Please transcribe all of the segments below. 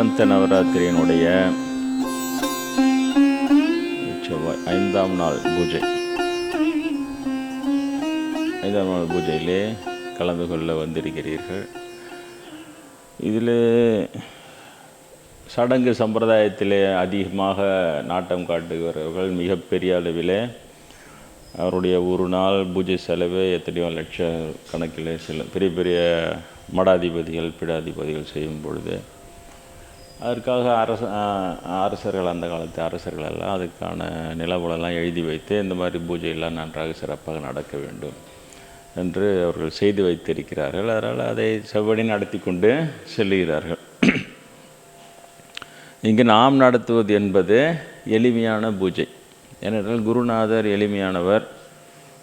வசந்த நவராத்திரியினுடைய செவ்வாய் ஐந்தாம் நாள் பூஜை. ஐந்தாம் நாள் பூஜையிலே கலந்து கொள்ள வந்திருக்கிறீர்கள். இதில் சடங்கு சம்பிரதாயத்திலே அதிகமாக நாட்டம் காட்டுகிறவர்கள் மிகப்பெரிய அளவிலே அவருடைய ஒரு நாள் பூஜை செலவு எத்தனையோ லட்ச கணக்கில் சில பெரிய பெரிய மடாதிபதிகள் பீடாதிபதிகள் செய்யும் பொழுது அதற்காக அரச அரசர்கள் அந்த காலத்து அரசர்கள் எல்லாம் அதுக்கான நிலவுலெல்லாம் எழுதி வைத்து இந்த மாதிரி பூஜையெல்லாம் நன்றாக சிறப்பாக நடக்க வேண்டும் என்று அவர்கள் செய்து வைத்திருக்கிறார்கள். அதனால் அதை செவ்வடி நடத்தி கொண்டு செல்லுகிறார்கள். இங்கு நாம் நடத்துவது என்பது எளிமையான பூஜை. ஏனென்றால் குருநாதர் எளிமையானவர்.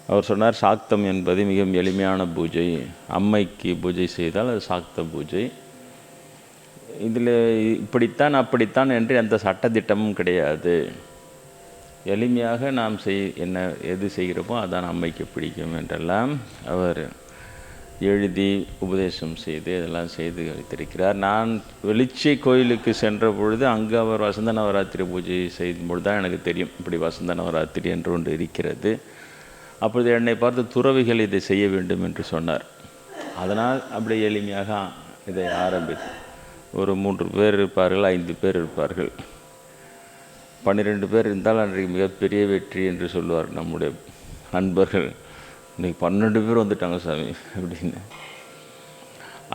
அவர் சொன்னார் சாக்தம் என்பது மிகவும் எளிமையான பூஜை. அம்மைக்கு பூஜை செய்தால் அது சாக்த பூஜை. இதில் இப்படித்தான் அப்படித்தான் என்று எந்த சட்டத்திட்டமும் கிடையாது. எளிமையாக நாம் செய் என்ன எது செய்கிறோமோ அதான் அம்மைக்கு பிடிக்கும் என்றெல்லாம் அவர் எழுதி உபதேசம் செய்து இதெல்லாம் செய்து வைத்திருக்கிறார். நான் வெளிச்சை கோயிலுக்கு சென்ற பொழுது அங்கு அவர் வசந்த நவராத்திரி பூஜை செய்யும் பொழுது தான் எனக்கு தெரியும் இப்படி வசந்த நவராத்திரி என்று ஒன்று இருக்கிறது. அப்பொழுது என்னை பார்த்து துறவிகள் இதை செய்ய வேண்டும் என்று சொன்னார். அதனால் அப்படி எளிமையாக இதை ஆரம்பித்தேன். ஒரு மூன்று பேர் இருப்பார்கள் ஐந்து பேர் இருப்பார்கள். பன்னிரெண்டு பேர் இருந்தால் அன்றைக்கு மிகப்பெரிய வெற்றி என்று சொல்லுவார் நம்முடைய நண்பர்கள் இன்றைக்கி பன்னெண்டு பேர் வந்துட்டாங்க சாமி அப்படின்னு.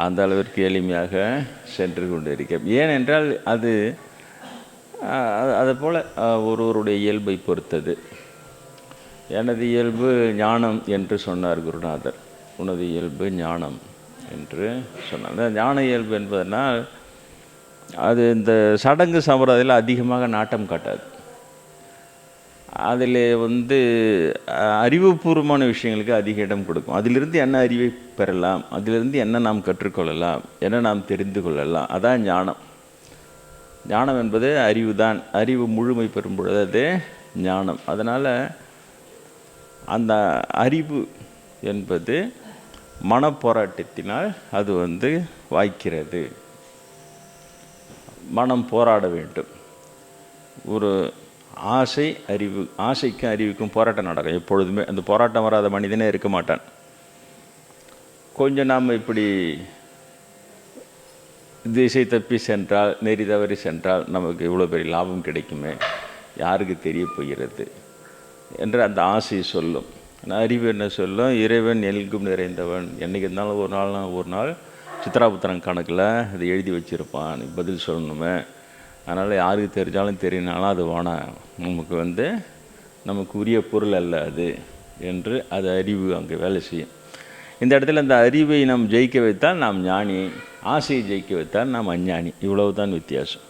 அந்த அளவிற்கு எளிமையாக சென்று கொண்டு இருக்கிறோம் ஏனென்றால் அது அதை போல் ஒருவருடைய இயல்பை பொறுத்தது. எனது இயல்பு ஞானம் என்று சொன்னார் குருநாதர். உனது இயல்பு ஞானம் என்று சொன்னார். ஞான இயல்பு என்பதனால் அது இந்த சடங்கு சம்பிரதாயத்தில் அதிகமாக நாட்டம் காட்டாது. அதில் வந்து அறிவுபூர்வமான விஷயங்களுக்கு அதிக இடம் கொடுக்கும். அதிலிருந்து என்ன அறிவை பெறலாம்? அதிலிருந்து என்ன நாம் கற்றுக்கொள்ளலாம்? என்ன நாம் தெரிந்து கொள்ளலாம்? அதான் ஞானம். ஞானம் என்பது அறிவு தான் அறிவு முழுமை பெறும் பொழுது அது ஞானம். அதனால் அந்த அறிவு என்பது மனப்போராட்டத்தினால் அது வந்து வாய்க்கிறது. மனம் போராட வேண்டும். ஒரு ஆசை அறிவு ஆசைக்கும் அறிவுக்கும் போராட்டம் நடக்கும் எப்பொழுதுமே அந்த போராட்டம் வராத மனிதனே இருக்க மாட்டான். கொஞ்சம் நாம் இப்படி திசை தப்பி சென்றால் நெறி தவறி சென்றால் நமக்கு இவ்வளோ பெரிய லாபம் கிடைக்குமே? யாருக்கு தெரிய போகிறது? என்று அந்த ஆசையை சொல்லும். ஆனா அறிவு என்ன சொல்லும்? இறைவன் எல்கும் நிறைந்தவன். என்றைக்கு இருந்தாலும் ஒரு நாள் ஒரு நாள் சித்ராபுத்திரம் கணக்கில் அதை எழுதி வச்சுருப்பான். நீ பதில் சொல்லணுமே. அதனால் யாருக்கு தெரிஞ்சாலும் தெரியினாலும் அது வேணாம் நமக்கு வந்து நமக்கு உரிய பொருள் அல்ல அது என்று அது அறிவு அங்கே வேலை செய்யும். இந்த இடத்துல இந்த அறிவை நாம் ஜெயிக்க வைத்தால் நாம் ஞானி. ஆசையை ஜெயிக்க வைத்தால் நாம் அஞ்ஞானி. இவ்வளவு தான் வித்தியாசம்.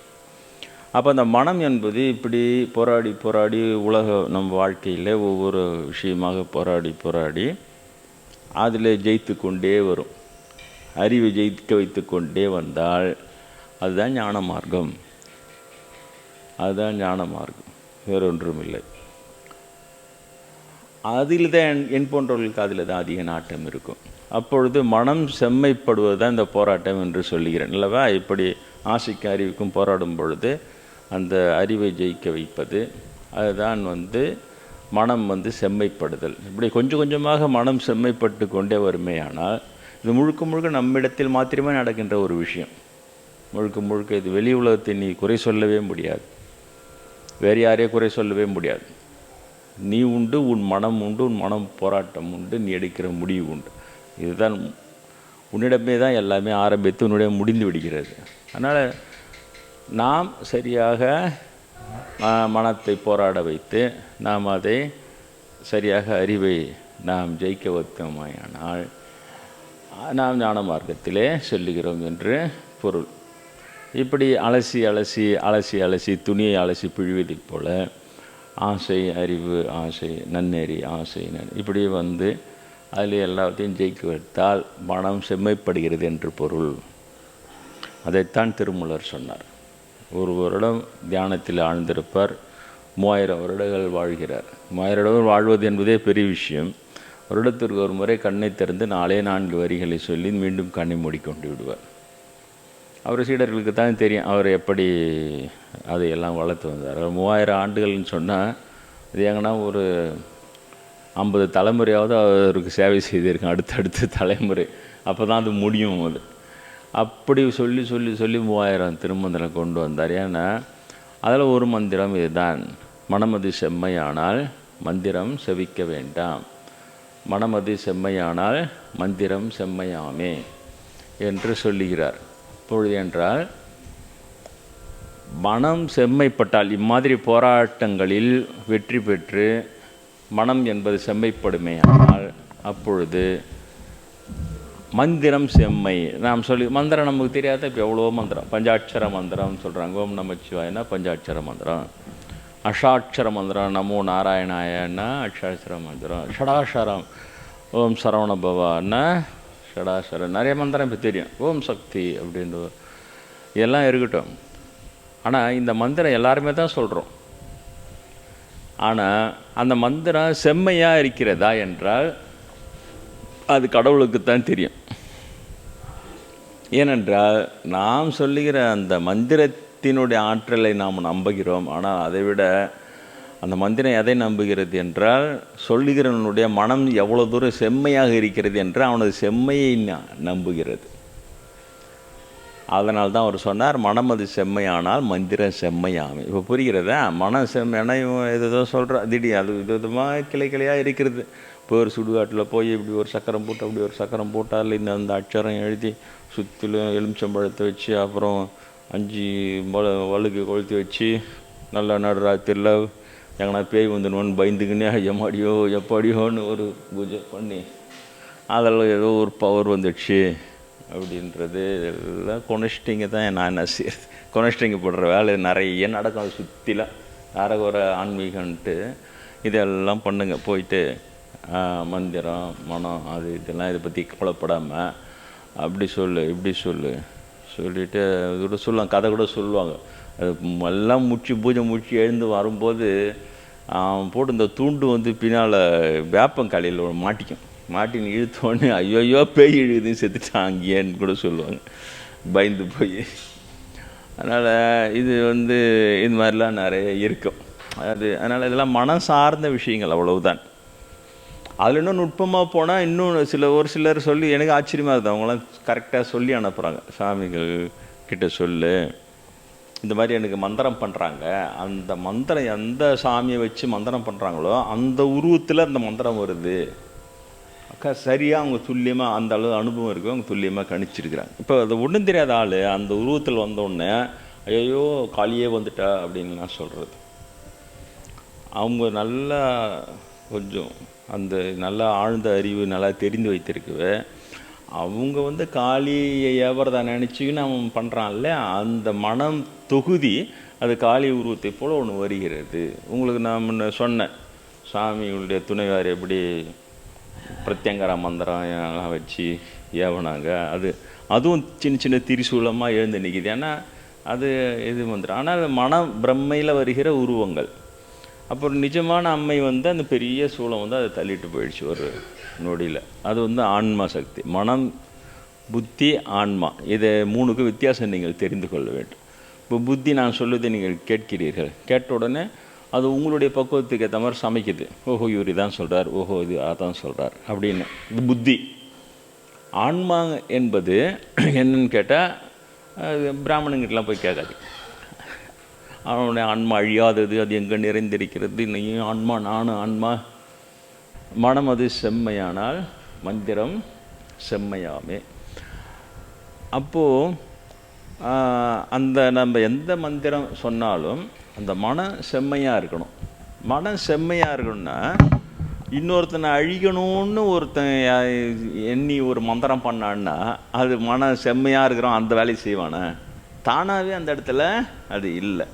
அப்போ அந்த மனம் என்பது இப்படி போராடி போராடி உலக நம் வாழ்க்கையில் ஒவ்வொரு விஷயமாக போராடி போராடி அதில் ஜெயித்து கொண்டே வரும். அறிவை ஜெயிக்க வைத்து கொண்டே வந்தால் அதுதான் ஞான மார்க்கம். அதுதான் ஞான மார்க்கம். வேறொன்றும் இல்லை அதில் தான் என் என் போன்றவர்களுக்கு அதில் தான் அதிக நாட்டம் இருக்கும். அப்பொழுது மனம் செம்மைப்படுவது தான் இந்த போராட்டம் என்று சொல்லுகிறேன் அல்லவா? இப்படி ஆசைக்கு அறிவுக்கும் போராடும் பொழுது அந்த அறிவை ஜெயிக்க வைப்பது அதுதான் வந்து மனம் வந்து செம்மைப்படுதல். இப்படி கொஞ்சம் கொஞ்சமாக மனம் செம்மைப்பட்டு கொண்டே வருமேயானால் இது முழுக்க முழுக்க நம்மிடத்தில் மாத்திரமே நடக்கின்ற ஒரு விஷயம். முழுக்க முழுக்க இது வெளி உலகத்தை நீ குறை சொல்லவே முடியாது. வேறு யாரையும் குறை சொல்லவே முடியாது. நீ உண்டு உன் மனம் உண்டு உன் மனம் போராட்டம் உண்டு நீ எடுக்கிற முடிவு உண்டு. இதுதான் உன்னிடமே தான் எல்லாமே ஆரம்பித்து உன்னுடைய முடிந்து விடுகிறது. அதனால் நாம் சரியாக மனத்தை போராட வைத்து நாம் அதை சரியாக அறிவை நாம் ஜெயிக்க வைத்தோமாயானால் நாம் ஞான மார்க்கத்திலே சொல்லுகிறோம் என்று பொருள். இப்படி அலசி அலசி அலசி அலசி துணியை அலசி பிழிவதைப் போல ஆசை அறிவு ஆசை நன்னெறி ஆசை நன் இப்படி வந்து அதில் எல்லாத்தையும் ஜெயிக்க வைத்தால் மனம் செம்மைப்படுகிறது என்று பொருள். அதைத்தான் திருமூலர் சொன்னார். ஒரு வருடம் தியானத்தில் ஆழ்ந்திருப்பார். மூவாயிரம் வருடங்கள் வாழ்கிறார். மூவாயிரம் வருடங்கள் வாழ்வது என்பதே பெரிய விஷயம். வருடத்திற்கு ஒரு முறை கண்ணை திறந்து நாலே நான்கு வரிகளை சொல்லி மீண்டும் கண்ணை மூடிக்கொண்டு விடுவார். அவர் சீடர்களுக்கு தான் தெரியும் அவர் எப்படி அதையெல்லாம் வளர்த்து வந்தார். மூவாயிரம் ஆண்டுகள்னு சொன்னால் இது எங்கன்னா ஒரு ஐம்பது தலைமுறையாவது அவருக்கு சேவை செய்திருக்கேன் அடுத்தடுத்த தலைமுறை. அப்போ தான் அது முடியும் அது. அப்படி சொல்லி சொல்லி சொல்லி மூவாயிரம் திருமந்திரம் கொண்டு வந்தார். ஏன்னா அதில் ஒரு மந்திரம் இதுதான். மனமது செம்மையானால் மந்திரம் செவிக்க வேண்டாம். மனமது செம்மையானால் மந்திரம் செம்மையாமே என்று சொல்லுகிறார். பொழுது என்றால் மனம் செம்மைப்பட்டால் இம்மாதிரி போராட்டங்களில் வெற்றி பெற்று மனம் என்பது செம்மைப்படுமே ஆனால் அப்பொழுது மந்திரம் செம்மை. நாம் சொல்லி மந்திரம் நமக்கு தெரியாத இப்போ எவ்வளோ மந்திரம். பஞ்சாட்சர மந்திரம் சொல்கிறாங்க ஓம் நமச்சிவாயினா பஞ்சாட்சர மந்திரம். அஷாட்சர மந்திரம் நமோ நாராயணாயன்னா அஷாட்சர மந்திரம் ஷடாஷரம் ஓம் சரவண பவான்னா ஷடாஷரம் நிறைய மந்திரம் இப்போ தெரியும். ஓம் சக்தி அப்படின்ற எல்லாம் இருக்கட்டும். ஆனால் இந்த மந்திரம் எல்லாருமே தான் சொல்கிறோம் ஆனால் அந்த மந்திரம் செம்மையாக இருக்கிறதா என்றால் அது கடவுளுக்கு தான் தெரியும். ஏனென்றால் நாம் சொல்லுகிற அந்த மந்திரத்தினுடைய ஆற்றலை நாம் நம்புகிறோம். ஆனால் அதை விட அந்த மந்திரம் எதை நம்புகிறது என்றால் சொல்லுகிறவனுடைய மனம் எவ்வளோ தூரம் செம்மையாக இருக்கிறது என்று அவனது செம்மையை நம்புகிறது. அதனால் தான் அவர் சொன்னார் மனம் அது செம்மையானால் மந்திரம் செம்மையாமே. இப்போ புரிகிறதா? மனம் செம்மையான இவன் ஏதோ சொல்கிறா திடீர் அது இது விதமாக கிளை கிளையாக இருக்கிறது. இப்போ ஒரு சுடுகாட்டில் போய் இப்படி ஒரு சக்கரம் போட்டு அப்படி ஒரு சக்கரம் போட்டால் இந்த அந்த அட்சரம் எழுதி சுற்றிலும் எலுமிச்சம்பழத்தை வச்சு அப்புறம் அஞ்சு முள வழுக்கு கொளுத்தி வச்சு நல்லா நடுராத்திரியில் எங்கன்னா பேய் வந்துடுவோன்னு பயந்துக்கினே எம்மாடியோ எப்பாடியோன்னு ஒரு பூஜை பண்ணி அதில் ஏதோ ஒரு பவர் வந்துடுச்சு அப்படின்றது எல்லாம் கொனஸ்டிங்க தான் நான் என்ன செய்யறது. கொனஸ்டிங்க போடுற வேலை நிறைய நடக்கும் அது சுற்றில அரகுற ஆன்மீகன்ட்டு இதெல்லாம் பண்ணுங்கள் போயிட்டு மந்திரம் மனம் அது இதெல்லாம் இதை பற்றி கவலைப்படாமல் அப்படி சொல்லு இப்படி சொல்லு. சொல்லிட்டு இது கூட சொல்லுவாங்க கதை கூட சொல்லுவாங்க. அது எல்லாம் முடிச்சு பூஜை முடிச்சு எழுந்து வரும்போது அவன் போட்டு இந்த தூண்டு வந்து பின்னால் வேப்பங்காலையில் மாட்டிக்கும். மாட்டின்னு இழுத்தோடனே ஐயோ பேய் இழுதுன்னு செத்துட்டான் அங்கேன்னு கூட சொல்லுவாங்க. பயந்து போய். அதனால் இது வந்து இது மாதிரிலாம் நிறைய இருக்கும். அது அதனால் இதெல்லாம் மனம் சார்ந்த விஷயங்கள் அவ்வளவுதான். அதில் இன்னும் நுட்பமாக போனால் இன்னும் சில ஒரு சிலர் சொல்லி எனக்கு ஆச்சரியமாக இருக்குது அவங்களாம் கரெக்டாக சொல்லி அனுப்புகிறாங்க சாமிகள் கிட்ட சொல்லு. இந்த மாதிரி எனக்கு மந்திரம் பண்ணுறாங்க அந்த மந்திரம் எந்த சாமியை வச்சு மந்திரம் பண்ணுறாங்களோ அந்த உருவத்தில் அந்த மந்திரம் வருது. அக்கா சரியாக அவங்க துல்லியமாக அந்த அளவு அனுபவம் இருக்கு. அவங்க துல்லியமாக கணிச்சிருக்கிறாங்க. இப்போ அது ஒன்றும் தெரியாத ஆள் அந்த உருவத்தில் வந்தோடனே ஐயோ காளியே வந்துட்டா அப்படின்னு நான் சொல்கிறது அவங்க நல்லா கொஞ்சம் அந்த நல்லா ஆழ்ந்த அறிவு நல்லா தெரிந்து வைத்திருக்கவே அவங்க வந்து காளியை ஏவறதா நினச்சிக்கின்னு அவன் பண்ணுறான்ல அந்த மனம் தொகுதி அது காளி உருவத்தை போல் ஒன்று வருகிறது. உங்களுக்கு நான் முன்ன சொன்னேன் சாமிகளுடைய துணைவார் எப்படி பிரத்யங்கரா மந்திரம் எல்லாம் வச்சு ஏவனாங்க. அது அதுவும் சின்ன சின்ன திரிசூலமாக எழுந்து நிற்கிது ஏன்னா அது இது மந்திரம்? ஆனால் அது மன பிரம்மையில் வருகிற உருவங்கள். அப்புறம் நிஜமான அம்மை வந்து அந்த பெரிய சூளம் வந்து அதை தள்ளிட்டு போயிடுச்சு ஒரு நொடியில். அது வந்து ஆன்மா சக்தி. மனம் புத்தி ஆன்மா. இதை மூணுக்கு வித்தியாசம் நீங்கள் தெரிந்து கொள்ள வேண்டும். இப்போ புத்தி நான் சொல்லுவதை நீங்கள் கேட்கிறீர்கள். கேட்ட உடனே அது உங்களுடைய பக்குவத்துக்கு ஏற்ற மாதிரி சமைக்குது. ஓஹோ இவர் இதான் சொல்கிறார் ஓஹோ இது அதான் சொல்கிறார் அப்படின்னு. இது புத்தி. ஆன்மா என்பது என்னன்னு கேட்டால் பிராமணங்கிட்டலாம் போய் கேட்காது அவனுடைய ஆன்மா அழியாதது அது எங்கே நிறைந்திருக்கிறது? நீ ஆன்மா நானும் ஆன்மா. மனம் அது செம்மையானால் மந்திரம் செம்மையாமே. அப்போது அந்த நம்ம எந்த மந்திரம் சொன்னாலும் அந்த மனம் செம்மையாக இருக்கணும். மனம் செம்மையாக இருக்கணும்னா இன்னொருத்தனை அழிக்கணும்னு ஒருத்தன் எண்ணி ஒரு மந்திரம் பண்ணான்னா அது மனம் செம்மையாக இருக்கிறோம் அந்த வேலையை செய்வானே. தானாகவே அந்த இடத்துல அது இல்லை.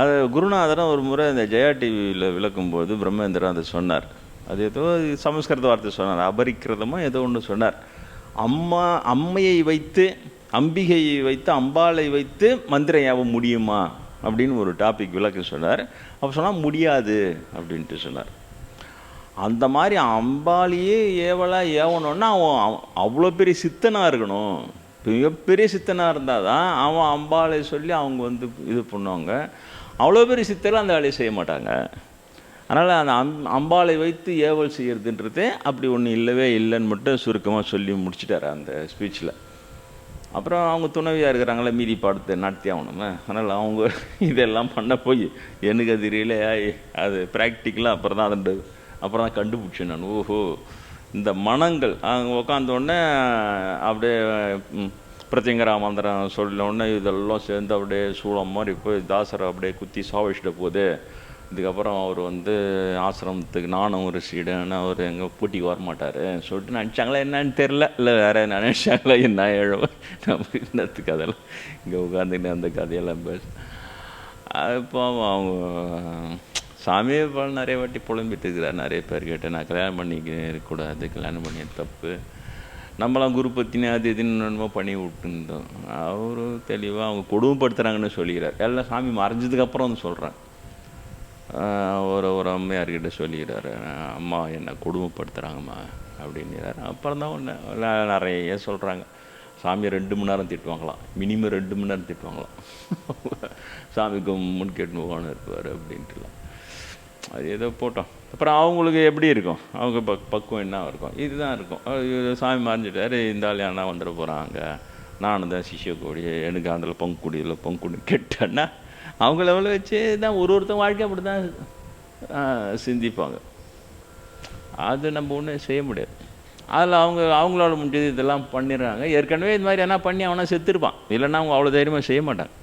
அது குருநாதரும் ஒரு முறை இந்த ஜெயா டிவியில் விளக்கும்போது பிரம்மேந்திரன் அதை சொன்னார். அது ஏதோ சமஸ்கிருத வார்த்தை சொன்னார். அபரிக்கிரதமோ ஏதோ ஒன்று சொன்னார். அம்மா அம்மையை வைத்து அம்பிகையை வைத்து அம்பாளை வைத்து மந்திரம் ஏவ முடியுமா? அப்படின்னு ஒரு டாபிக் விளக்க சொன்னார். அப்போ சொன்னால் முடியாது அப்படின்ட்டு சொன்னார். அந்த மாதிரி அம்பாலேயே ஏவலா ஏவணுன்னா அவன் அவ்வளோ பெரிய சித்தனாக இருக்கணும். மிகப்பெரிய சித்தனாக இருந்தால் தான் அவன் அம்பாளை சொல்லி அவங்க வந்து இது பண்ணுவாங்க. அவ்வளோ பெரிய சித்தர்கள் அந்த வேலையை செய்ய மாட்டாங்க. அதனால் அந்த அம் அம்பாளை வைத்து ஏவல் செய்கிறதுன்றதே அப்படி ஒன்று இல்லவே இல்லைன்னு மட்டும் சுருக்கமாக சொல்லி முடிச்சிட்டார் அந்த ஸ்பீச்சில் அப்புறம் அவங்க துணைவியாக இருக்கிறாங்களே மீதி பாடத்தை நடத்தி ஆகணுமே. அதனால் அவங்க இதெல்லாம் பண்ண போய் எனக்கு அது தெரியல அது ப்ராக்டிக்கலாக அப்புறம் தான் அது அப்புறம் தான் கண்டுபிடிச்சேன் நான். ஓஹோ. இந்த மனங்கள் அங்கே உட்காந்த உடனே அப்படியே ம், பிரத்யங்கரா உடனே இதெல்லாம் சேர்ந்து அப்படியே சூளம் மாதிரி போய் தாசரை அப்படியே குத்தி சாவடிச்சிட்ட போகுது. இதுக்கப்புறம் அவர் வந்து ஆசிரமத்துக்கு நானும் ஒரு சீடன்னு அவர் எங்கே பூட்டிக்கு வரமாட்டார் சொல்லிட்டு நினச்சாங்களா என்னன்னு தெரில இல்லை வேறு நினச்சாங்களா என்ன எழுவ நம்ம என்னத்துக்கு அதெல்லாம் இங்கே உட்காந்துட்டு அந்த கதையெல்லாம் பேச. இப்போ அவங்க சாமியே போல நிறைய வாட்டி புலம்பிட்டு இருக்கிறார். நிறைய பேர் கேட்டேன் நான் கல்யாணம் பண்ணிக்க கூடாது கல்யாணம் பண்ணி தப்பு. நம்மளாம் குரு பத்தினி அது இதுன்னு என்னமோ பண்ணி விட்டுருந்தோம். அவரு தெளிவாக அவங்க கொடுமைப்படுத்துகிறாங்கன்னு சொல்லிக்கிறார். எல்லாம் சாமி மறைஞ்சதுக்கப்புறம் வந்து சொல்கிறேன் ஒரு ஒரு அம்மையார்கிட்ட சொல்லிக்கிறாரு. அம்மா என்னை கொடுமைப்படுத்துகிறாங்கம்மா அப்படிங்கிறாரு. அப்புறம் தான் ஒன்று நிறைய சொல்கிறாங்க சாமியை ரெண்டு மணி நேரம் திட்டுவாங்களாம். மினிமம் ரெண்டு மணி நேரம் திட்டுவாங்களாம். சாமிக்கு முன் கேட்டு போகணும் இருப்பார் அப்படின்ட்டுலாம். அது ஏதோ போட்டோம். அப்புறம் அவங்களுக்கு எப்படி இருக்கும்? அவங்க பக் பக்குவம் என்ன இருக்கும்? இதுதான் இருக்கும். சாமி மறைஞ்சிட்டாரு இந்த ஆள் யாருனா வந்துட போகிறாங்க நானும் தான் சிஷ்ய கோடி எனக்கு அதில் பங்குடி இல்லை பங்குடி கெட்டேன்னா அவங்க லெவலில் வச்சு தான் ஒரு ஒருத்தன் வாழ்க்கை அப்படி தான் சிந்திப்பாங்க. அது நம்ம ஒன்றும் செய்ய முடியாது. அதில் அவங்க அவங்களால முடிஞ்சது இதெல்லாம் பண்ணிடுறாங்க. ஏற்கனவே இது மாதிரி என்ன பண்ணி அவனை செத்துருப்பான். இல்லைன்னா அவங்க அவ்வளோ தைரியமாக செய்ய மாட்டாங்க.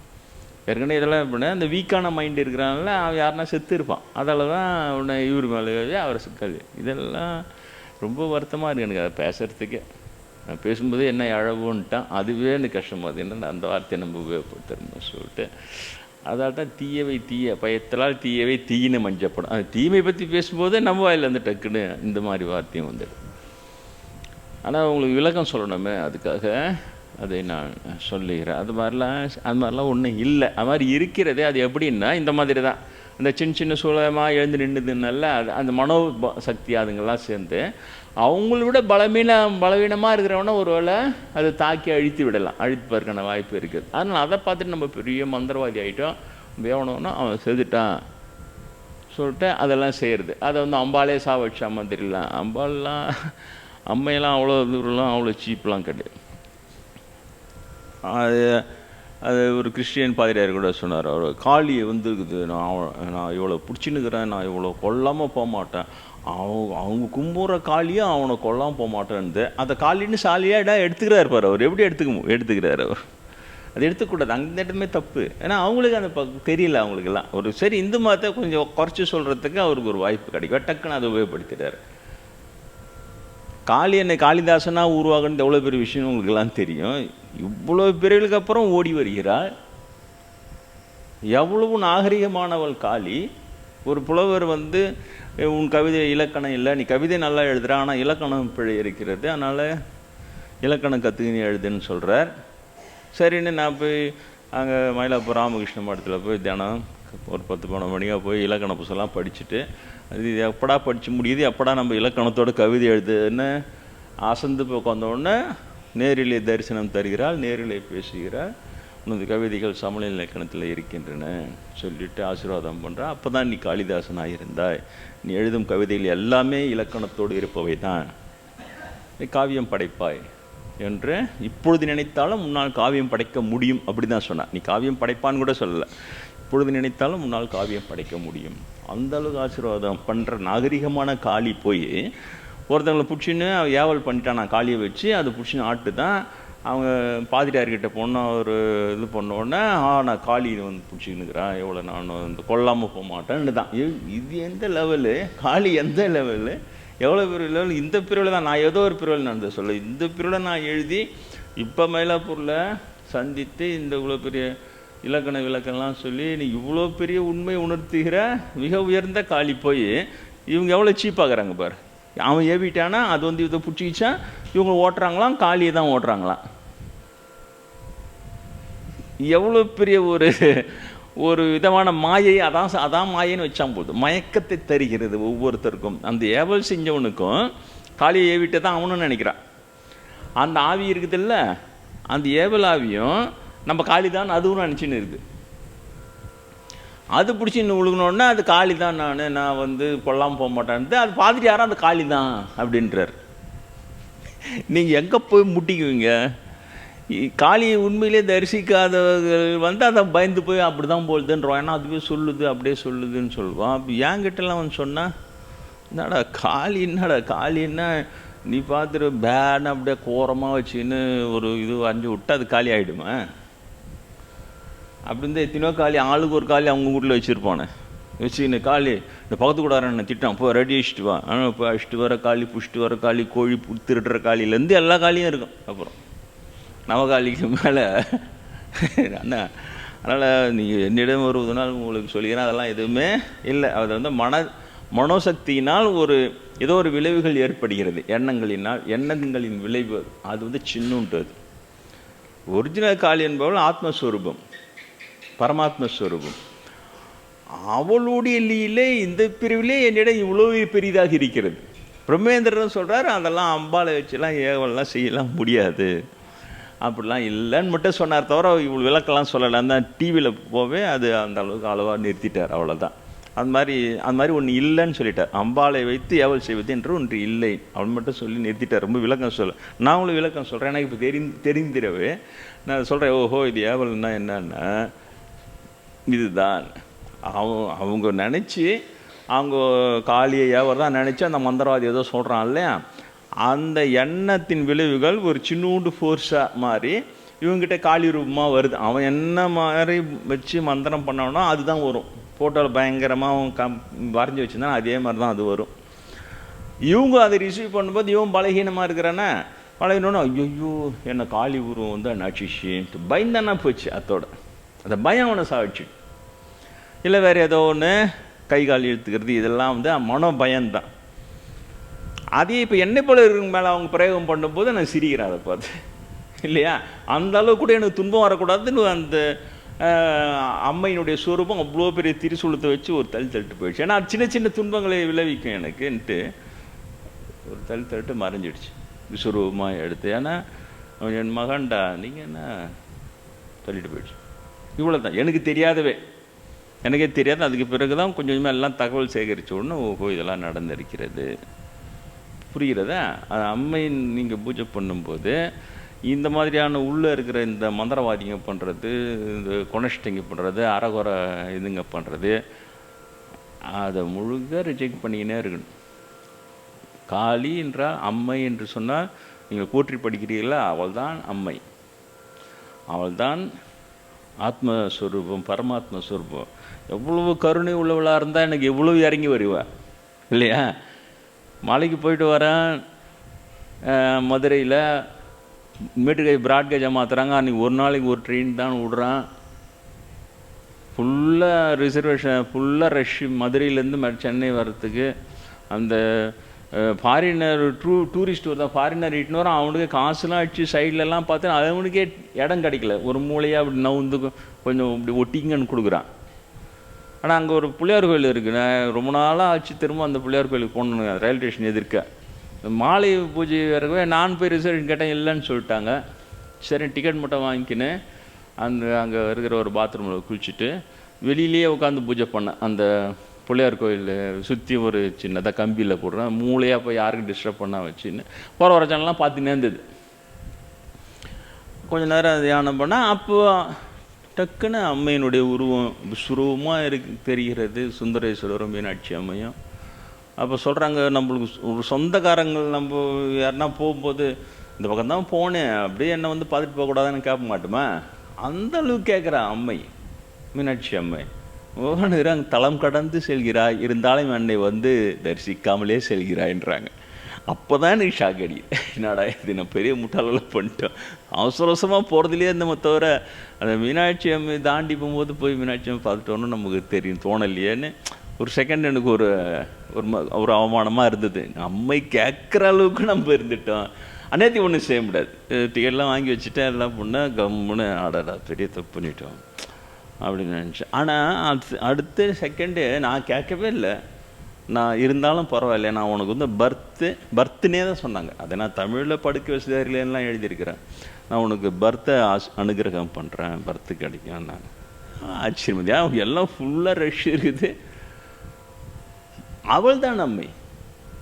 ஏற்கனவே இதெல்லாம் பண்ண அந்த வீக்கான மைண்ட் இருக்கிறனால அவன் யாருனா செத்து இருப்பான். அதால் தான் உன்னை இவர் மேலே அவர் சிக்கல் இதெல்லாம் ரொம்ப வருத்தமாக இருக்கு எனக்கு அதை பேசுகிறதுக்கே நான் பேசும்போது என்ன அழகுன்ட்டான் அதுவே எனக்கு கஷ்டமாக இருக்குது அந்த வார்த்தையை நம்ம உபயோகப்படுத்தணும்னு சொல்லிட்டு. அதால் தான் தீயவை தீய பயத்தலால் தீயவை தீயின மஞ்சப்படும். அது தீமை பற்றி பேசும்போதே நம்ம வாயில் வந்து டக்குன்னு இந்த மாதிரி வார்த்தையும் வந்துடும். ஆனால் உங்களுக்கு விளக்கம் சொல்லணுமே அதுக்காக அதை நான் சொல்லுகிறேன். அது மாதிரிலாம் அது மாதிரிலாம் ஒன்றும் இல்லை. அது மாதிரி இருக்கிறதே அது எப்படின்னா இந்த மாதிரி தான். இந்த சின்ன சின்ன சூழலமாக எழுந்து நின்றுதுனால அது அந்த மனோ சக்தி அதுங்கெல்லாம் சேர்ந்து அவங்கள விட பலவீன பலவீனமாக இருக்கிறவன ஒரு வேளை அதை தாக்கி அழித்து விடலாம். அழிப்பதற்கான வாய்ப்பு இருக்குது. அதனால் அதை பார்த்துட்டு நம்ம பெரிய மந்திரவாதி ஆகிட்டோம் வேணும்னா அவன் செதுட்டான். சொல்லிட்டு அதெல்லாம் செய்கிறது அதை வந்து அம்பாலே சாவடிச்சா மாதிரிலாம் அம்பாலெலாம் அம்மையெல்லாம் அவ்வளோ தூரம்லாம் அவ்வளோ சீப்லாம் கிடையாது. அது அது ஒரு கிறிஸ்டியன் பாதிரியார் கூட சொன்னார். அவர் காளியை வந்து இருக்குது நான் நான் இவ்வளோ பிடிச்சின்னுக்கிறேன். நான் இவ்வளோ கொல்லாமல் போக மாட்டேன் அவங்க அவங்க கும்புற காளியும் அவனை கொல்லாமல் போக மாட்டேன்னு அந்த காளின்னு சாலியாக எடுத்துக்கிறாரு பாரு அவர். எப்படி எடுத்துக்க எடுத்துக்கிறார் எடுத்துக்கிறாரு அவர்? அது எடுத்துக்கூடாது. அந்த இடமே தப்பு. ஏன்னா அவங்களுக்கு அந்த ப- தெரியல அவங்களுக்கெல்லாம். ஒரு சரி இந்து மதத்தை கொஞ்சம் குறைச்சி சொல்கிறதுக்கு அவருக்கு ஒரு வாய்ப்பு கிடைக்கும். டக்குன்னு அதை உபயோகப்படுத்திட்டாரு. காளி என்னை காளிதாசனா உருவாகுன்னு எவ்வளோ பெரிய விஷயம் உங்களுக்கெல்லாம் தெரியும்? இவ்வளோ பிறகுக்கு அப்புறம் ஓடி வருகிறாள். எவ்வளவு நாகரிகமானவள் காளி. ஒரு புலவர் வந்து உன் கவிதை இலக்கணம் இல்லை. நீ கவிதை நல்லா எழுதுற ஆனால் இலக்கணம் பிழை இருக்கிறது. அதனால் இலக்கணம் கற்றுக்கு நீ எழுதுன்னு சொல்கிறார் சரின்னு நான் போய் அங்கே மயிலாப்பூர் ராமகிருஷ்ண மடத்தில் போய் தினம் ஒரு பத்து பன்னெண்டு மணிக்காக போய் இலக்கண புசெல்லாம் படிச்சுட்டு அது இது எப்படா படித்து முடியுது எப்படா நம்ம இலக்கணத்தோட கவிதை எழுதுன்னு அசந்து உட்காந்தோடனே உட்கார்ந்த நேரிலே தரிசனம் தருகிறாள் நேரிலே பேசுகிறாள். உனது கவிதைகள் சமநிலை இலக்கணத்தில் இருக்கின்றன சொல்லிட்டு ஆசீர்வாதம் பண்ணுறா அப்போ தான் நீ காளிதாசனாக இருந்தாய். நீ எழுதும் கவிதைகள் எல்லாமே இலக்கணத்தோடு இருப்பவை தான் நீ காவியம் படைப்பாய் என்று இப்பொழுது நினைத்தாலும் முன்னால் காவியம் படைக்க முடியும் அப்படி தான் சொன்னான். நீ காவியம் படைப்பான்னு கூட சொல்லலை. எப்பொழுது நினைத்தாலும் உன்னால் காவியம் படைக்க முடியும். அந்த அளவுக்கு ஆசீர்வாதம் பண்ணுற நாகரிகமான காளி போய் ஒருத்தவங்களை பிடிச்சின்னு ஏவல் பண்ணிட்டான் நான் காளியை வச்சு அது பிடிச்சின்னு ஆட்டு தான் அவங்க பாதிரியார்கிட்ட போனால் ஒரு இது பண்ணோடனே ஆ நான் காளி வந்து பிடிச்சிக்கினுக்குறேன் எவ்வளோ நான் வந்து கொல்லாமல் போக மாட்டேன்னு தான். இது- இது எந்த லெவலு காளி எந்த லெவலு எவ்வளோ பெரிய லெவல் இந்த பிரிவில் தான் நான் ஏதோ ஒரு பிரிவில் நடந்த சொல்ல. இந்த பிரிவில் நான் எழுதி இப்போ மயிலாப்பூரில் சந்தித்து இந்த இவ்வளோ பெரிய இலக்கண விளக்கெல்லாம் சொல்லி நீ இவ்வளோ பெரிய உண்மை உணர்த்துகிற மிக உயர்ந்த காளி போய் இவங்க எவ்வளோ சீப்பாகிறாங்க பாரு. அவன் ஏவிட்டானா அது வந்து இதை பிடிச்சிக்கிச்சா இவங்க ஓட்டுறாங்களாம் காளியை தான் ஓட்டுறாங்களாம். எவ்வளோ பெரிய ஒரு ஒரு விதமான மாயை அதான் அதான் மாயைன்னு வச்சான் போதும். மயக்கத்தை தருகிறது ஒவ்வொருத்தருக்கும். அந்த ஏவல் செஞ்சவனுக்கும் காளியை ஏவிட்டு தான் அவனும் நினைக்கிறான். அந்த ஆவி இருக்குதுல்ல அந்த ஏவலாவியும் நம்ம காளி தான் அதுவும் நினச்சின்னு இருக்குது. அது பிடிச்சி இன்னும் விழுகணுன்னா அது காளி தான் நான் நான் வந்து கொல்லாமல் போக மாட்டேன்ட்டு அது பார்த்துட்டு யாரும் அந்த காளி தான் அப்படின்றார். நீங்கள் எங்கே போய் முட்டிக்குவீங்க? காளியை உண்மையிலே தரிசிக்காதவர்கள் வந்து அதை பயந்து போய் அப்படி தான் போகுதுன்றோம். ஏன்னா அதுவே சொல்லுது அப்படியே சொல்லுதுன்னு சொல்லுவோம். அப்போ என்கிட்டலாம் வந்து சொன்னால் என்னடா காளி என்னடா காளின்னா நீ பார்த்துட்டு பேன் அப்படியே கோரமாக வச்சுன்னு ஒரு இது வரைஞ்சி விட்டு அது காலி ஆகிடுமா அப்படி இருந்தால் எத்தனையோ காளி ஆளுக்கு ஒரு காளி அவங்க வீட்டில் வச்சுருப்பானே. வச்சுக்கின்னு காளி இந்த பக்கத்து கூட என்ன திட்டான் போ ரெடி அடிச்சுட்டு வா. ஆனால் இப்போ அடிச்சுட்டு வர காளி புஷ்ட்டு வர காளி கோழி திருடுற காலிலேருந்து எல்லா காளியும் இருக்கும். அப்புறம் நவகாலிக்கு மேலே அண்ணா அதனால் நீங்கள் என்னிடம் வருவதனால் உங்களுக்கு சொல்லிக்கிறேன் அதெல்லாம் எதுவுமே இல்லை. அது வந்து மன மனோசக்தியினால் ஒரு ஏதோ ஒரு விளைவுகள் ஏற்படுகிறது. எண்ணங்களினால் எண்ணங்களின் விளைவு. அது வந்து சின்னுன்றது. ஒரிஜினல் காளி என்பவள் ஆத்மஸ்வரூபம். பரமாத்மஸ்வரூபம் அவளுடைய லீலே இந்த பிரிவிலே என்னிடம் இவ்வளவு பெரிதாக இருக்கிறது. பிரம்மேந்திரன் சொல்கிறார் அதெல்லாம் அம்பாளை வச்சுலாம் ஏவலாம் செய்யலாம் முடியாது. அப்படிலாம் இல்லைன்னு மட்டும் சொன்னார் தவிர இவ்வளோ விளக்கெல்லாம் சொல்லலாம் தான் டிவியில் போவே அது அந்த அளவுக்கு அளவாக நிறுத்திட்டார் அவ்வளோதான் அந்த மாதிரி அந்த மாதிரி ஒன்று இல்லைன்னு சொல்லிட்டார். அம்பாளை வைத்து ஏவல் செய்வது என்று ஒன்று இல்லை அவன் மட்டும் சொல்லி நிறுத்திட்டார். ரொம்ப விளக்கம் சொல்ல நான் உங்களுக்கு விளக்கம் சொல்கிறேன் எனக்கு இப்போ தெரி தெரிந்திரவே நான் சொல்கிறேன் ஓஹோ இது ஏவல்னா என்னன்னா இதுதான். அவங்க அவங்க நினச்சி அவங்க காளியை அவர் தான் நினச்சி அந்த மந்திரவாதி ஏதோ சொல்கிறான் இல்லையா? அந்த எண்ணத்தின் விளைவுகள் ஒரு சின்னூண்டு ஃபோர்ஸாக மாதிரி இவங்ககிட்ட காளி ரூபமாக வருது. அவன் என்ன மாதிரி வச்சு மந்திரம் பண்ணானோ அதுதான் வரும். ஃபோட்டோவில் பயங்கரமாக அவன் கம் வரைஞ்சி வச்சுருந்தான் அதே மாதிரி தான் அது வரும். இவங்க அதை ரிசீவ் பண்ணும்போது இவன் பலகீனமாக இருக்கிறானே? பழகினோன்னு ஐயோ என்ன காளி உருவம் வந்து நச்சிஷின்ட்டு பயந்தானா போச்சு அத்தோட. அந்த பயம் அவனை சாவிச்சு. இல்லை வேறு ஏதோ ஒன்று கை கால் இழுத்துக்கிறது இதெல்லாம் வந்து மனோ பயம்தான் அதே இப்போ என்னை போல இருக்கிற மேலே அவங்க பிரயோகம் பண்ணும்போது நான் சிரிக்கிறேன் அதை. பார்த்து இல்லையா? அந்த அளவு கூட எனக்கு துன்பம் வரக்கூடாதுன்னு அந்த அம்மையினுடைய சுரூபம் அவ்வளோ பெரிய திரிசூலத்தை வச்சு ஒரு தள்ளி தள்ளிட்டு போயிடுச்சு. ஏன்னா சின்ன சின்ன துன்பங்களை விளைவிக்கும் எனக்குன்ட்டு ஒரு தள்ளி தள்ளிட்டு மறைஞ்சிடுச்சு. விஸ்வரூபமாக எடுத்து ஏன்னா என் மகன்டா நீங்கள் என்ன தள்ளிட்டு போயிடுச்சு. இவ்வளோ தான் எனக்கு தெரியாதவே. எனக்கே தெரியாது. அதுக்கு பிறகு தான் கொஞ்சம் கொஞ்சமாக எல்லாம் தகவல் சேகரித்தோடனே ஓஹோ இதெல்லாம் நடந்திருக்கிறது. புரிகிறதா? அது அம்மை நீங்கள் பூஜை பண்ணும்போது இந்த மாதிரியான உள்ளே இருக்கிற இந்த மந்திரவாதிங்க பண்ணுறது இந்த கொனஷ்டிங்க பண்ணுறது அறகுறை இதுங்க பண்ணுறது அதை முழுக்க ரிஜெக்ட் பண்ணிக்கினே இருக்கணும். காளி என்றால் அம்மை என்று சொன்னால் நீங்கள் போற்றி படிக்கிறீர்களா? அவள்தான் அம்மை. அவள்தான் ஆத்மஸ்வரூபம் பரமாத்ம ஸ்வரூபம் எவ்வளவு கருணை உள்ளவளாக இருந்தால் எனக்கு எவ்வளவு இறங்கி வருவா? இல்லையா? மலைக்கு போயிட்டு வரேன். மதுரையில் மீட்டுக்கை பிராட்கேஜை மாற்றுறாங்க அன்றைக்கி ஒரு நாளைக்கு ஒரு ட்ரெயின் தான் விடுறான். ஃபுல்லாக ரிசர்வேஷன் ஃபுல்லாக ரஷ் மதுரையிலேருந்து ம- சென்னை வர்றதுக்கு அந்த ஃபாரினர் டூ டூரிஸ்ட் ஒருத்தன் ஃபாரினர் இட்டுன்னு வரான் அவனுக்கு காசுலாம் அடிச்சு சைட்லலாம் பார்த்து அவனுக்கே இடம் கிடைக்கல. ஒரு மூளையாக அப்படி நவுந்து கொஞ்சம் இப்படி ஒட்டிங்கன்னு கொடுக்குறான். ஆனால் அங்கே ஒரு பிள்ளையார் கோயில் இருக்குது நான் ரொம்ப நாளாக ஆச்சு திரும்ப அந்த பிள்ளையார் கோயிலுக்கு போகணுங்க ரயில்வே ஸ்டேஷன் எதிர்க்க. மாலை பூஜை வரவே நான் போய் ரிசர்வேஷன் கேட்டேன் இல்லைன்னு சொல்லிட்டாங்க. சரி டிக்கெட் மட்டும் வாங்கிக்கின்னு அந்த அங்கே இருக்கிற ஒரு பாத்ரூமில் குளிச்சுட்டு வெளியிலேயே உட்காந்து பூஜை பண்ணேன். அந்த பிள்ளையார் கோயில் சுற்றி ஒரு சின்னதாக கம்பியில் போடுறேன். மூளையாக போய் யாருக்கும் டிஸ்டர்ப் பண்ணா வச்சுன்னு போகிற வர சேனல்லாம் பார்த்துனே இருந்தது. கொஞ்ச நேரம் தியானம் பண்ணால் அப்போ டக்குன்னு அம்மையினுடைய உருவம் விஸ்வரூபமாக இருக்கு தெரிகிறது. சுந்தரேஸ்வரரும் மீனாட்சி அம்மையும். அப்போ சொல்கிறாங்க நம்மளுக்கு ஒரு சொந்தக்காரங்கள் நம்ம யாருன்னா போகும்போது இந்த பக்கம் தான் போனேன். அப்படியே என்னை வந்து பார்த்துட்டு போகக்கூடாதுன்னு கேட்க மாட்டோமா? அந்த அளவுக்கு கேட்குறா அம்மை மீனாட்சி அம்மை. ஓகனுறாங்க தளம் கடந்து செல்கிறாய் இருந்தாலும் என்னை வந்து தரிசிக்காமலே செல்கிறாய்ன்றாங்க. அப்போ தான் எனக்கு ஷாக் அடி என்னடா இது நான் பெரிய முட்டாளெல்லாம் பண்ணிட்டோம். அவசர அவசரமாக போகிறதுலேயே நம்ம தவிர அந்த மீனாட்சி அம்மை தாண்டி போகும்போது போய் மீனாட்சி அம்மை பார்த்துட்டோன்னு நமக்கு தெரியும் தோணலையேன்னு. ஒரு செகண்ட் எனக்கு ஒரு ஒரு ம- ஒரு அவமானமாக இருந்தது. நம்மை கேட்குற அளவுக்கு நம்ம இருந்துட்டோம். அநேத்தி ஒன்றும் செய்ய முடியாது. டிக்கெட்லாம் வாங்கி வச்சுட்டேன் எல்லாம் பண்ணால் கம்முன்னு ஆடாடா பெரிய தப்பு பண்ணிட்டோம். அப்படின்னு நினச்சேன். ஆனால் அது அடுத்த செகண்டு நான் கேட்கவே இல்லை. நான் இருந்தாலும் பரவாயில்ல. நான் உனக்கு வந்து பர்த்து பர்த்துனே தான் சொன்னாங்க. அதை நான் தமிழில் படுக்க வசதியிலாம் எழுதியிருக்கிறேன். நான் உனக்கு பர்த்தை ஆஸ் அனுகிரகம் பண்ணுறேன் பர்த்து கிடைக்கும் நான் ஆச்சரியமதியா எல்லாம் ஃபுல்லாக ரஷ் இருக்குது. அவள் தான் நம்மை.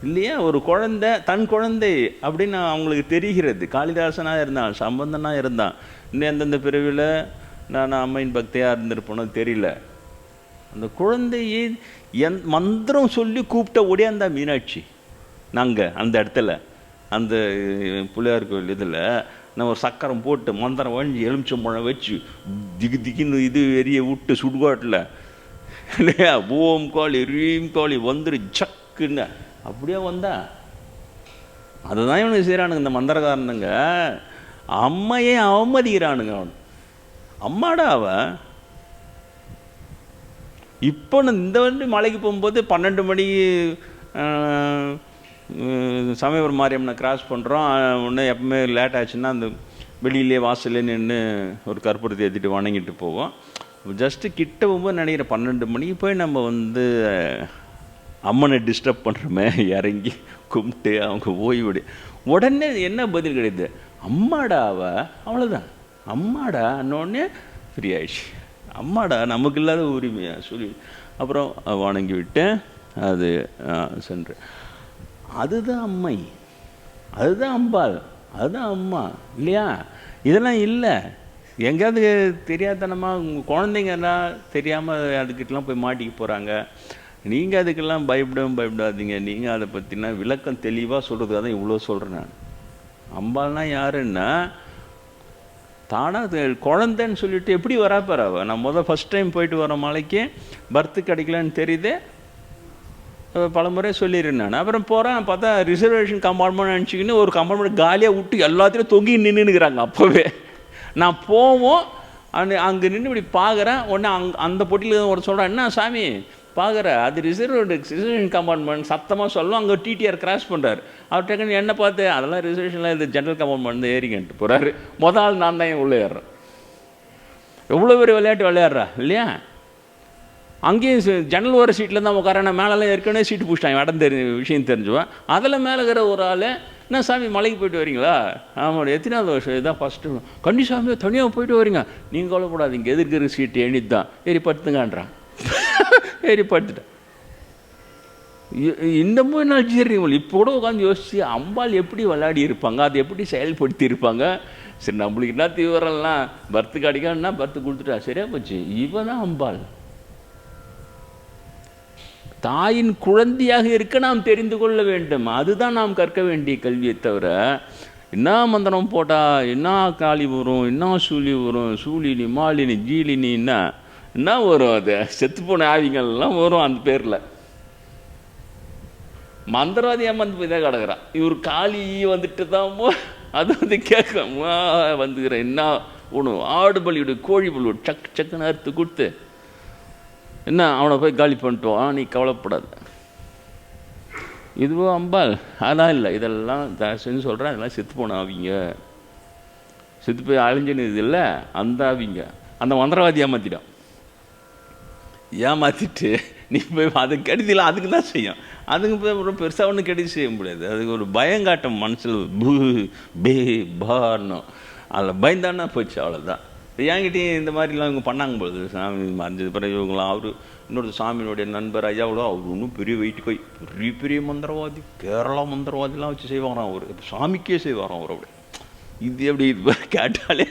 இல்லையா? ஒரு குழந்தை தன் குழந்தை அப்படின்னு அவங்களுக்கு தெரிகிறது. காளிதாசனாக இருந்தான் சம்பந்தனாக இருந்தான். இன்னும் எந்தெந்த பிரிவில் நான் அம்மையின் பக்தியாக இருந்திருப்பேனோ தெரியல. அந்த குழந்தையை என் மந்திரம் சொல்லி கூப்பிட்ட ஒடியாந்தா மீனாட்சி நாங்கள் அந்த இடத்துல அந்த பிள்ளையார் கோயில் இதில் நம்ம சக்கரம் போட்டு மந்திரம் வழிஞ்சு எலுமிச்சம்பழம் வச்சு திகு திகின்னு இது எரிய விட்டு சுடுகாட்டில். இல்லையா? ஓம் காளி ரீம் காளி வந்துரு சக்குன்னு. அப்படியே வந்தா. அதுதான் இவனுக்கு செய்கிறானுங்க இந்த மந்திரக்காரனுங்க. அம்மையே அவமதிக்கிறானுங்க அவன். அம்மாடா அவன் இப்போ நான் இந்த வந்து மலைக்கு போகும்போது பன்னெண்டு மணி சமயபுரம் மாரியம்மனை கிராஸ் பண்ணுறோம் ஒன்று எப்பவுமே லேட் ஆச்சுன்னா அந்த வெளியிலே வாசல்லே நின்று ஒரு கற்பூரத்தை ஏற்றிட்டு வணங்கிட்டு போவோம். ஜஸ்ட்டு கிட்ட போகும்போது நினைக்கிறேன் பன்னெண்டு மணிக்கு போய் நம்ம வந்து அம்மனை டிஸ்டர்ப் பண்ணுறோமே இறங்கி கும்பிட்டு அவங்க ஓய்வுடு உடனே என்ன பதில் கிடையாது அம்மாடா அவ. அவ்வளோதான் அம்மாடா அன்னோடனே ஃப்ரீ ஆயிடுச்சு. அம்மாடா நமக்கு இல்லாத உரிமையா? சொல்லி அப்புறம் வணங்கி விட்டு அது சென்று. அதுதான் அம்மை. அதுதான் அம்பாள். அதுதான் அம்மா. இல்லையா? இதெல்லாம் இல்லை. எங்கேயாவது தெரியாதனமாக உங்கள் குழந்தைங்கெல்லாம் தெரியாமல் அதுக்கிட்டலாம் போய் மாட்டிக்க போகிறாங்க நீங்கள் அதுக்கெல்லாம் பயப்படவும் பயப்படாதீங்க. நீங்கள் அதை பற்றினா விளக்கம் தெளிவாக சொல்கிறதுக்காக தான் இவ்வளோ சொல்கிறேன் நான். அம்பாள்னா யாருன்னா தானாக அது குழந்தைன்னு சொல்லிட்டு எப்படி வராப்பார் அவ? நான் முதல் ஃபஸ்ட் டைம் போயிட்டு வர மலைக்கு பர்த்து கிடைக்கலன்னு தெரியுது. பல முறை சொல்லிடுறேன் நான். அப்புறம் போகிறேன் பார்த்தா ரிசர்வேஷன் கம்பார்ட்மெண்ட் நினச்சிக்கின்னு ஒரு கம்பார்ட்மெண்ட் காலியாக விட்டு எல்லாத்தையும் தொங்கி நின்றுனுக்குறாங்க அப்போவே. நான் போவோம் அங்கே அங்கே நின்று இப்படி பார்க்குறேன் உடனே அங் அந்த பொட்டியில் ஒரு சொல்கிறேன் என்ன சாமி பார்க்குற அது ரிசர்வ் ரிசர்வேஷன் கம்பார்ட்மெண்ட் சத்தமாக சொல்லும் அங்கே டிடிஆர் கிராஸ் பண்ணுறாரு அவர் டக்குன்னு என்ன பார்த்து அதெல்லாம் ரிசர்வேஷனில் இந்த ஜென்ரல் கம்பார்ட்மெண்ட் ஏறிங்கன்ட்டு போகிறாரு முதல் ஆள் நான் தான் உள்ளே ஏறுறேன்? எவ்வளோ பெரிய விளையாட்டு விளையாடுறா இல்லையா? அங்கேயும் ஜன்னல் ஓர சீட்டில் தான் உட்காரனா மேலெல்லாம் ஏற்கனவே சீட்டு பிடிச்சிட்டாங்க இடம் தெரி விஷயம் தெரிஞ்சுவேன் அதில் மேலே இருக்கிற ஒரு ஆள் என்ன சாமி மலைக்கு போயிட்டு வரீங்களா? ஆமாம் எத்தனாவது வருஷம்? இதுதான் ஃபஸ்ட்டு கண்டி சாமி தனியாக போயிட்டு வரீங்க. நீங்கள் கவலைப்படாதீங்க. எதிர்க்கிற சீட்டு எண்ணிட்டு தான் ஏறி பத்துங்கான்றான் ஏறி படுத்துட்டேன் இந்த இன்னமும் நாள் ஆச்சரியம் இப்போ கூட உட்காந்து யோசிச்சு அம்பாள் எப்படி விளையாடி இருப்பாங்க அதை எப்படி செயல்படுத்தி இருப்பாங்க? சரி நம்மளுக்கு என்ன தீவிரம்லாம் பர்த்து கிடைக்காதுன்னா பர்த்து கொடுத்துட்டா சரியா போச்சு. இவன் அம்பாள். தாயின் குழந்தையாக இருக்க நாம் தெரிந்து கொள்ள வேண்டும். அதுதான் நாம் கற்க வேண்டிய கல்வியை தவிர என்ன மந்திரம் போட்டால் என்ன காளி வரும் என்ன சூழி வரும் சூழினி மாலினி ஜீலினி என்ன வரும் அது? செத்துப்போன ஆவிங்கள்லாம் வரும் அந்த பேரில். மந்திரவாதி ஏமாந்து போய் தான் கிடக்குறான். இவர் காளி வந்துட்டு தான் அது வந்து கேட்கும் வந்துக்கிறேன் என்ன உணவு ஆடு பலியோட கோழி பலியோட சக் சக்குன்னு அறுத்து கொடுத்து என்ன அவனை போய் காலி பண்ணிட்டோம்? ஆ நீ கவலைப்படாத. இதுவோ அம்பாள் அதான் இல்லை. இதெல்லாம் தயவுசெஞ்சு சொல்கிறேன் அதெல்லாம் செத்து போன ஆவிங்க. செத்து போய் அழிஞ்சுன்னு இல்லை அந்த ஆவிங்க. அந்த மந்திரவாதி ஏமாத்திட்டான் ஏமாற்றிட்டு நீ போய் அது கடிதில் அதுக்கு தான் செய்யும். அதுக்கு போய் ஒரு பெருசாக ஒன்றும் கெடுதி செய்ய முடியாது. அதுக்கு ஒரு பயங்காட்டம் மனசில் பூ பே பான்னும் அதில் பயந்தானா போச்சு அவ்வளோதான் என்கிட்டயும் இந்த மாதிரிலாம் இவங்க பண்ணாங்க பொழுது சாமி மறைஞ்சது பிறகு இவங்களாம் அவர் இன்னொரு சாமியினுடைய நண்பர் ஐயா அவர் இன்னும் பெரிய வெயிட்டு போய் பெரிய பெரிய மந்திரவாதி கேரளா மந்திரவாதிலாம் வச்சு செய்வாராம் அவர். சாமிக்கே செய்வாராம் அவர் அப்படி. இது எப்படி இது? கேட்டாலே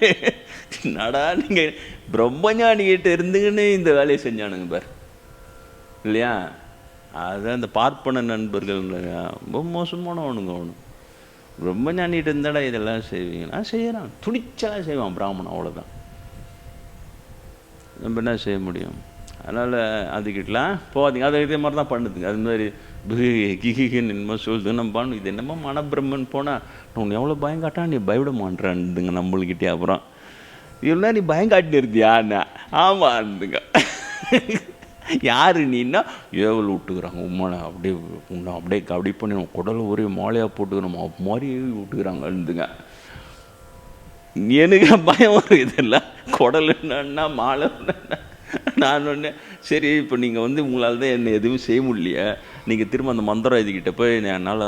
நடா நீங்கள் பிரம்மஞானிகிட்ட இருந்துங்கன்னு இந்த வேலையை செஞ்சானுங்க பார். இல்லையா? அதுதான் அந்த பார்ப்பன நண்பர்கள் ரொம்ப மோசமானவனுங்க அவனு. பிரம்மஞானிகிட்ட இருந்தாடா இதெல்லாம் செய்வீங்க. நான் துணிச்சலாக செய்வான் பிராமணன் அவ்வளோதான் நம்ம என்ன செய்ய முடியும்? அதனால் அதுக்கிட்டலாம் போகாதீங்க. அது இதே மாதிரி தான் பண்ணுதுங்க. அது மாதிரி கிகின்னு என்னமோ சொல்லுது நம்ம பண்ணு இது என்னமோ மனப்பிரம்மன் போனால் உன்னை எவ்வளோ பயம் காட்டான் நீ பயப்பட மாட்டேறான்துங்க நம்மளுக்கிட்டே அப்புறம். இவ்வளோ நீ பயம் காட்டினு இருந்தியாண்ணா ஆமாந்துங்க யார் நீன்னா ஏவல் விட்டுக்கிறாங்க உம்மனை அப்படியே உன்னை அப்படியே அப்படி பண்ணி உன் குடல் ஒரே மாலையாக போட்டுக்கணும் அது மாதிரி விட்டுக்கிறாங்க இருந்துங்க எனக்கு பயம் இதெல்லாம் குடல் என்னன்னா மாலை என்னன்னா நான் ஒன்று சரி இப்போ நீங்கள் வந்து உங்களால் தான் என்ன எதுவும் செய்ய முடியலையே. நீங்கள் திரும்ப அந்த மந்திரம் இதுக்கிட்ட போய் என்னால்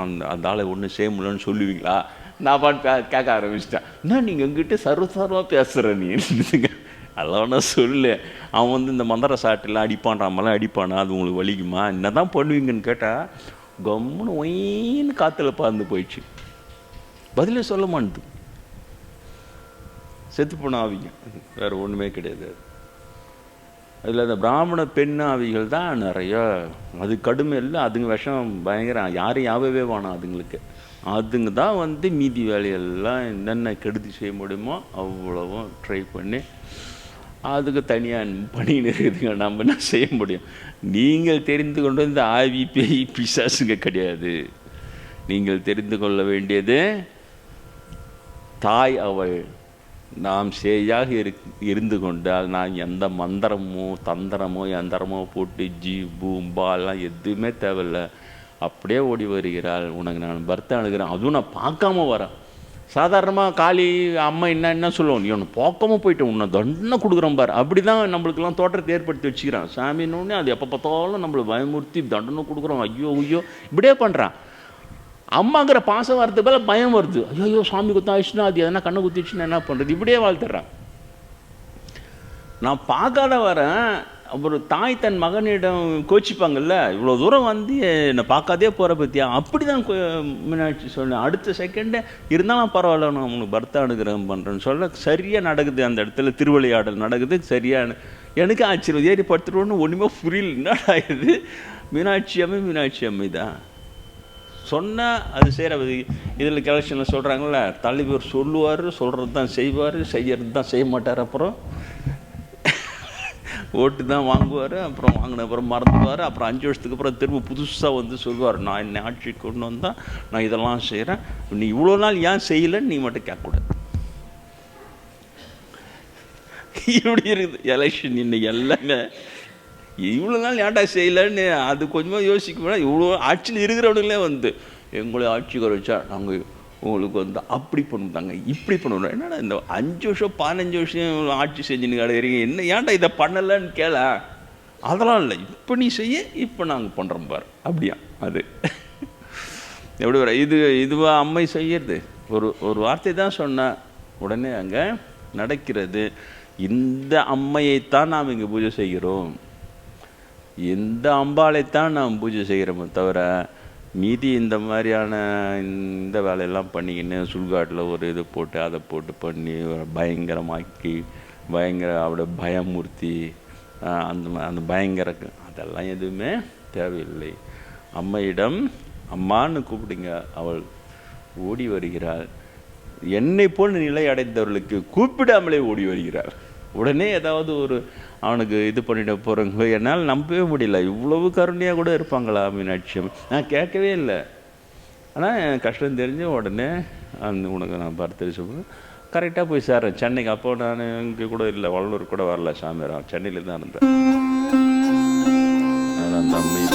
அந்த அந்த ஆளை ஒன்றும் செய்ய முடியலன்னு சொல்லுவீங்களா? நான் பாட்டு பே- கேட்க ஆரம்பிச்சிட்டேன். என்ன நீங்கள் எங்கிட்ட சர்வசாரமாக பேசுகிற நீ? அதெல்லாம் நான் சொல்லு. அவன் வந்து இந்த மந்திர சாட்டிலாம் அடிப்பான்றாமலாம் அடிப்பானா? அது உங்களுக்கு வலிக்குமா? என்ன தான் பண்ணுவீங்கன்னு கேட்டால் கம்முன்னு ஒயின்னு காற்றுல பறந்து போயிடுச்சு. பதிலே சொல்ல மாட்டுது செத்து போன ஆவிங்க. வேறு ஒன்றுமே கிடையாது. அதில் அந்த பிராமண பெண் ஆவிகள் தான் நிறைய. அது கடுமை இல்லை. அதுங்க விஷம் பயங்கரம். யாரையும் யாவவே வேணாம் அதுங்களுக்கு? அதுங்க தான் வந்து மீதி வேலையெல்லாம் என்னென்ன கெடுதி செய்ய முடியுமோ அவ்வளவும் ட்ரை பண்ணி அதுக்கு தனியாக பண்ணின்னு இருக்குதுங்க. நம்ம என்ன செய்ய முடியும்? நீங்கள் தெரிந்து கொண்டு இந்த ஆவி பேய் பிசாசுங்க கிடையாது. நீங்கள் தெரிந்து கொள்ள வேண்டியது தாய் அவள். நாம் சேயாக இரு இருந்து கொண்டால் நான் எந்த மந்திரமோ தந்திரமோ யந்திரமோ போட்டு ஜி பூம்பா எல்லாம் எதுவுமே தேவையில்ல. அப்படியே ஓடி வருகிறாள். உனக்கு நான் பர்த்தை அழுகிறேன் அதுவும் நான் பார்க்காம வரேன் சாதாரணமாக காளி அம்மா என்ன என்ன சொல்லுவோம் நீ ஒன்று பார்க்காம போயிட்டு உன்னை தண்டனை கொடுக்குறோம் பார். அப்படி தான் நம்மளுக்கெல்லாம் தோற்றத்தை ஏற்படுத்தி வச்சுக்கிறான். சாமின்னு அது எப்போ பார்த்தாலும் நம்மளை பயமுறுத்தி தண்டனை கொடுக்குறோம். ஐயோ ஐயோ. இப்படியே பண்ணுறான் அம்மாங்கிற பாசம் வரது போல பயம் வருது. ஐயோ ஐயோ சாமி குத்தாச்சுன்னா அது எதனா கண்ணை குத்திச்சுன்னா என்ன பண்ணுறது இப்படியே வாழ்த்துறான். நான் பார்க்காத வரேன். ஒரு தாய் தன் மகனிடம் கோச்சிப்பாங்கல்ல இவ்வளோ தூரம் வந்து என்னை பார்க்காதே போகிற பற்றியா அப்படி தான் மீனாட்சி சொன்னேன் அடுத்த செகண்டே இருந்தாலும் பரவாயில்ல நான் உனக்கு பர்த் அனுகிரகம் பண்ணுறேன்னு சொல்ல சரியாக நடக்குது அந்த இடத்துல திருவிளையாடல் நடக்குது சரியான எனக்கு ஆச்சரியம் ஏறி படுத்துருவோன்னு ஒன்றுமே புரியல என்னடா இது? மீனாட்சி அம்மை மீனாட்சி அம்மை தான். சொன்னால் அது செய்கிற இதில் கலெக்ஷனில் சொல்கிறாங்கல்ல தலைவர் சொல்லுவார் சொல்கிறது தான் செய்வார் செய்யறது தான் செய்ய மாட்டார் அப்புறம். ஓட்டு தான் வாங்குவார் அப்புறம் வாங்கின அப்புறம் மறந்துடுவார் அப்புறம் அஞ்சு வருஷத்துக்கு அப்புறம் திரும்ப புதுசாக வந்து சொல்லுவார் நான் என்னை ஆட்சிக்கு கொண்டு வந்தால் நான் இதெல்லாம் செய்கிறேன் நீ இவ்வளோ நாள் ஏன் செய்யலைன்னு நீ மட்டும் கேட்கக்கூடாது. இப்படி இருக்குது எலெக்ஷன் இன்னைக்கு எல்லாமே. இவ்வளோ நாள் ஏன்டா செய்யலைன்னு அது கொஞ்சமாக யோசிக்க இவ்வளோ ஆட்சியில் இருக்கிறவனுங்களே வந்து எங்களை ஆட்சிக்கு வச்சா நாங்கள் உங்களுக்கு வந்து அப்படி பண்ணுதாங்க இப்படி பண்ணணும். என்னடா இந்த அஞ்சு வருஷம் பதினஞ்சு வருஷம் ஆட்சி செஞ்சுன்னு கிடக்குறீங்க என்ன ஏன்டா இதை பண்ணலைன்னு கேள? அதெல்லாம் இல்லை. இப்போ நீ செய்ய இப்போ நாங்கள் பண்ணுறோம் பாரு. அப்படியா? அது. எப்படி வர? இது இதுவாக அம்மை செய்யறது. ஒரு ஒரு வார்த்தை தான் சொன்னேன் உடனே அங்கே நடக்கிறது. இந்த அம்மையைத்தான் நாம் இங்கே பூஜை செய்கிறோம். இந்த அம்பாளைத்தான் நாம் பூஜை செய்கிறோமே தவிர மீதி இந்த மாதிரியான இந்த வேலையெல்லாம் பண்ணிக்கின்னு சுல்காட்டில் ஒரு இது போட்டு அதை போட்டு பண்ணி பயங்கரமாக்கி பயங்கர அவட பயமூர்த்தி அந்த அந்த பயங்கர அதெல்லாம் எதுவுமே தேவையில்லை. அம்மையிடம் அம்மான்னு கூப்பிடுங்க அவள் ஓடி வருகிறாள். என்னை போல் நிலை அடைந்தவர்களுக்கு கூப்பிடாமலே ஓடி வருகிறார் உடனே ஏதாவது ஒரு அவனுக்கு இது பண்ணிட போகிறவங்க என்னால் நம்பவே முடியல. இவ்வளவு கருணையாக கூட இருப்பாங்களா மீனாட்சி நான் கேட்கவே இல்லை. ஆனால் என் கஷ்டம் தெரிஞ்சு உடனே அந்த உனக்கு நான் பார்த்து சொல்லுவேன் கரெக்டாக போய் சேர்றேன். சென்னைக்கு அப்போ நான் இங்கே கூட இல்லை. வள்ளூர் கூட வரல சாமியார். சென்னையில் தான் இருந்தேன். அந்த அம்மையை